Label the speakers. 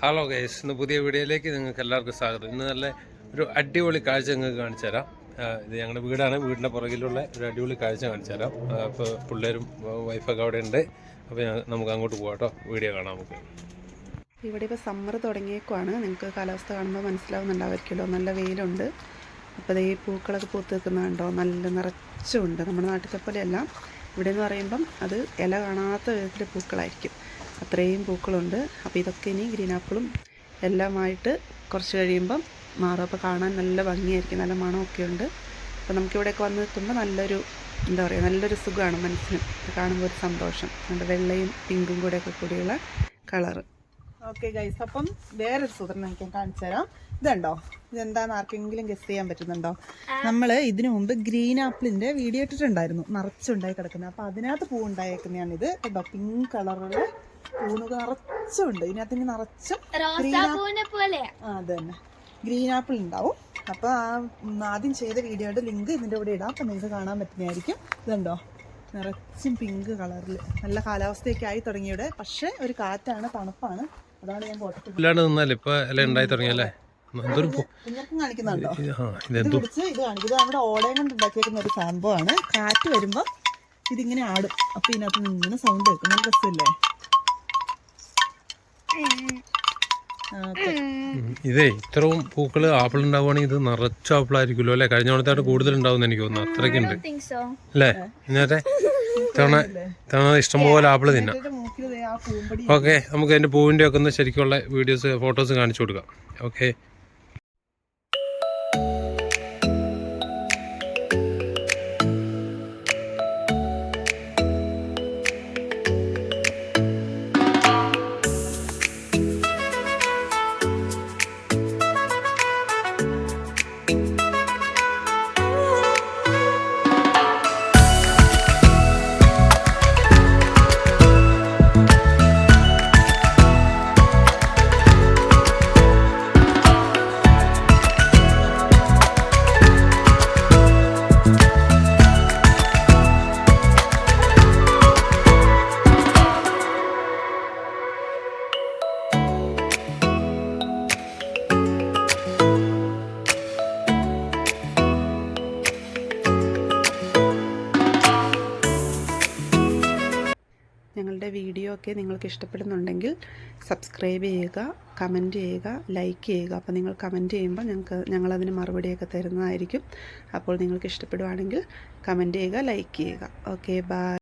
Speaker 1: Hello guys ഇന്ന് പുതിയ വീഡിയോയിലേക്ക് നിങ്ങൾക്ക് എല്ലാവർക്കും സ്വാഗതം. ഇന്ന് നല്ല ഒരു അടിപൊളി കാഴ്ച നിങ്ങൾക്ക് കാണിച്ചു തരാം. ഇത് ഞങ്ങളുടെ വീടാണ്. വീടിന്റെ പുറകിലുള്ള ഒരു അടിപൊളി കാഴ്ച കാണിച്ചു തരാം. അപ്പോൾ പിള്ളേരും വൈഫൊക്കെ അവിടെ ഉണ്ട്. അപ്പോൾ നമുക്ക് അങ്ങോട്ട് പോകാം കേട്ടോ. വീഡിയോ കാണാം നമുക്ക്.
Speaker 2: ഇവിടെ ഇപ്പോൾ സമ്മർ തുടങ്ങിയേക്കുവാണ്. നിങ്ങൾക്ക് കാലാവസ്ഥ കാണുമ്പോൾ മനസ്സിലാവുന്നുണ്ടാവുമായിരിക്കുമല്ലോ നല്ല വെയിലുണ്ട്. അപ്പോൾ ഈ പൂക്കളൊക്കെ പൂത്ത് നിൽക്കുന്നുണ്ടോ നല്ല നിറച്ചുണ്ട്. നമ്മുടെ നാട്ടിലെ പോലെയല്ല. ഇവിടെ എന്ന് പറയുമ്പം അത് ഇല കാണാത്ത വിധത്തിൽ പൂക്കളായിരിക്കും. അത്രയും പൂക്കളുണ്ട്. അപ്പോൾ ഇതൊക്കെ ഇനി ഗ്രീൻ ആപ്പിളും എല്ലാമായിട്ട് കുറച്ച് കഴിയുമ്പം മാറും. അപ്പോൾ കാണാൻ നല്ല ഭംഗിയായിരിക്കും. നല്ല മണമൊക്കെ ഉണ്ട്. അപ്പോൾ നമുക്കിവിടെയൊക്കെ വന്ന് നിൽക്കുമ്പോൾ നല്ലൊരു എന്താ പറയുക നല്ലൊരു സുഖമാണ് മനസ്സിന്. കാണുമ്പോൾ ഒരു സന്തോഷം. നമ്മുടെ വെള്ളയും പിങ്കും കൂടെയൊക്കെ കൂടിയുള്ള കളറ്.
Speaker 3: ഓക്കെ ഗൈസ് അപ്പം വേറൊരു സൂത്രം എനിക്ക് കാണിച്ചു തരാം. ഇതുണ്ടോ? ഇതെന്താന്ന് ആർക്കെങ്കിലും ഗസ് ചെയ്യാൻ പറ്റുന്നുണ്ടോ? നമ്മൾ ഇതിനു മുമ്പ് ഗ്രീൻ ആപ്പിളിന്റെ വീഡിയോ ഇട്ടിട്ടുണ്ടായിരുന്നു. നിറച്ചുണ്ടായി കിടക്കുന്നത് അപ്പൊ അതിനകത്ത് പൂ ഉണ്ടായേക്കുന്നതാണ് ഇത്. കേട്ടോ പിങ്ക് കളറുള്ള പൂണുകൾ നിറച്ചുണ്ട്. ഇതിനകത്ത് ഇനി നിറച്ചും
Speaker 4: പോലെ.
Speaker 3: ആ അത് തന്നെ. ഗ്രീൻ ആപ്പിൾ ഉണ്ടാവും. അപ്പൊ ആ ആദ്യം ചെയ്ത വീഡിയോയുടെ ലിങ്ക് ഇതിന്റെ കൂടെ ഇടാം. അപ്പൊ നിങ്ങൾക്ക് കാണാൻ പറ്റുന്നതായിരിക്കും. ഇതുണ്ടോ? നിറച്ചും പിങ്ക് കളറിൽ നല്ല കാലാവസ്ഥയൊക്കെ ആയി തുടങ്ങിയുടെ പക്ഷെ ഒരു കാറ്റാണ് തണുപ്പാണ്. അതാണ് ഞാൻ
Speaker 1: ഇല്ലാണ്ട് നിന്നല്ലേ? ഇപ്പൊ എല്ലാം ഉണ്ടായി തുടങ്ങിയല്ലേ? എന്തൊരു പൊ-
Speaker 3: കുഞ്ഞർക്കും കാണിക്കുന്നുണ്ടോ?
Speaker 1: ആ
Speaker 3: ഇത്
Speaker 1: ഇതെന്തോ
Speaker 3: പിടിച്ച് ഇത് കാണിക്കും. ഇത് നമ്മുടെ ഓടയം കൊണ്ട് ഉണ്ടാക്കിയേക്കുന്ന ഒരു സംഭവമാണ്. കാറ്റ് വരുമ്പോ ഇതിങ്ങനെ ആടും. അപ്പൊ ഇതിനകത്ത് നിന്ന് ഇങ്ങനെ സൗണ്ട് കേൾക്കും. നല്ല രസമില്ലേ? ആ, ഓക്കേ.
Speaker 1: ഉം. ഇതേ ഇത്രയും പൂക്കൾ ആപ്പിൾ ഉണ്ടാവുകയാണെങ്കിൽ ഇത് നിറച്ച ആപ്പിളായിരിക്കുമല്ലോ അല്ലേ? കഴിഞ്ഞ തവണത്തായിട്ട് കൂടുതൽ ഉണ്ടാവും എനിക്ക് തോന്നുന്നു. അത്രയ്ക്കുണ്ട് അല്ലേ? ഇന്നത്തെ തവണ തവണ ഇഷ്ടംപോലെ ആപ്പിൾ തിന്നാം. ഓക്കെ നമുക്ക് അതിന്റെ പൂവിന്റെ ഒക്കെ ഒന്ന് ശരിക്കുള്ള വീഡിയോസ് ഫോട്ടോസ് കാണിച്ചു കൊടുക്കാം. ഓക്കെ.
Speaker 2: ഞങ്ങളുടെ വീഡിയോ ഒക്കെ നിങ്ങൾക്ക് ഇഷ്ടപ്പെടുന്നുണ്ടെങ്കിൽ സബ്സ്ക്രൈബ് ചെയ്യുക കമന്റ് ചെയ്യുക ലൈക്ക് ചെയ്യുക. അപ്പോൾ നിങ്ങൾ കമന്റ് ചെയ്യുമ്പോൾ ഞങ്ങൾക്ക് ഞങ്ങളതിന് മറുപടിയൊക്കെ തരുന്നതായിരിക്കും. അപ്പോൾ നിങ്ങൾക്ക് ഇഷ്ടപ്പെടുവാണെങ്കിൽ കമന്റ് ചെയ്യുക ലൈക്ക് ചെയ്യുക. Okay bye